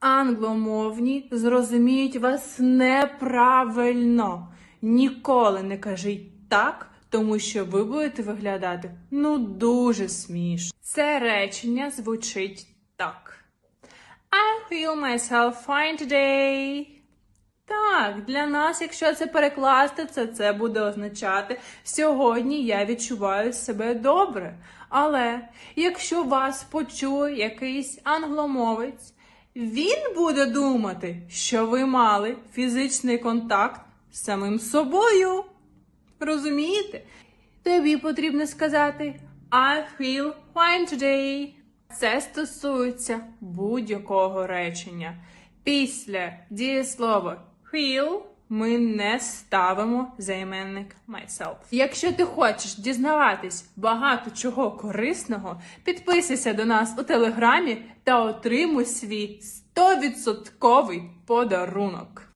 Англомовні зрозуміють вас неправильно. Ніколи не кажіть так, тому що ви будете виглядати ну дуже смішно. Це речення звучить так. I feel myself fine today. Так, для нас, якщо це перекласти, це, це буде означати сьогодні я відчуваю себе добре. Але якщо вас почує якийсь англомовець, він буде думати, що ви мали фізичний контакт з самим собою. Розумієте? Тобі потрібно сказати I feel fine today. Це стосується будь-якого речення. Після дієслова feel ми не ставимо займенник myself. Якщо ти хочеш дізнаватись багато чого корисного, підписуйся до нас у телеграмі та отримуй свій 100% подарунок.